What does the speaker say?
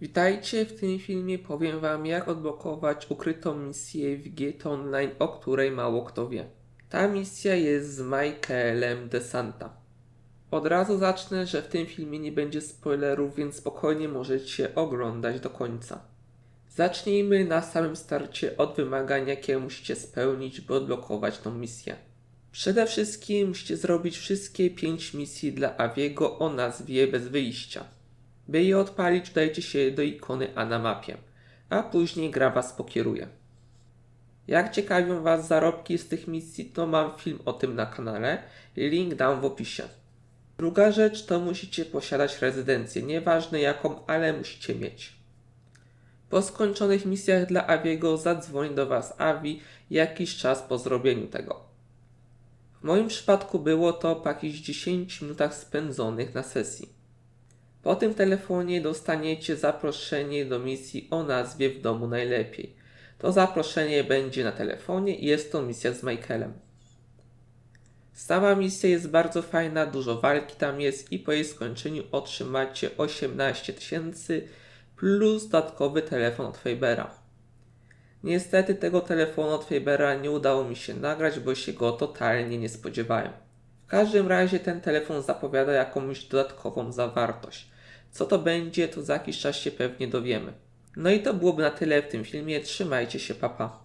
Witajcie, w tym filmie powiem Wam jak odblokować ukrytą misję w GTA Online, o której mało kto wie. Ta misja jest z Michaelem DeSanta. Od razu zacznę, że w tym filmie nie będzie spoilerów, więc spokojnie możecie oglądać do końca. Zacznijmy na samym starcie od wymagań, jakie musicie spełnić, by odblokować tą misję. Przede wszystkim musicie zrobić wszystkie 5 misji dla Aviego o nazwie bez wyjścia. By je odpalić, dajcie się do ikony A na mapie, a później gra Was pokieruje. Jak ciekawią Was zarobki z tych misji, to mam film o tym na kanale, link dam w opisie. Druga rzecz to musicie posiadać rezydencję, nieważne jaką, ale musicie mieć. Po skończonych misjach dla Aviego zadzwoni do Was Avi jakiś czas po zrobieniu tego. W moim przypadku było to po jakichś 10 minutach spędzonych na sesji. Po tym telefonie dostaniecie zaproszenie do misji o nazwie W domu najlepiej. To zaproszenie będzie na telefonie i jest to misja z Michaelem. Sama misja jest bardzo fajna, dużo walki tam jest i po jej skończeniu otrzymacie 18 tysięcy plus dodatkowy telefon od Fabera. Niestety tego telefonu od Fabera nie udało mi się nagrać, bo się go totalnie nie spodziewałem. W każdym razie ten telefon zapowiada jakąś dodatkową zawartość. Co to będzie, to za jakiś czas się pewnie dowiemy. No i to byłoby na tyle w tym filmie. Trzymajcie się, papa.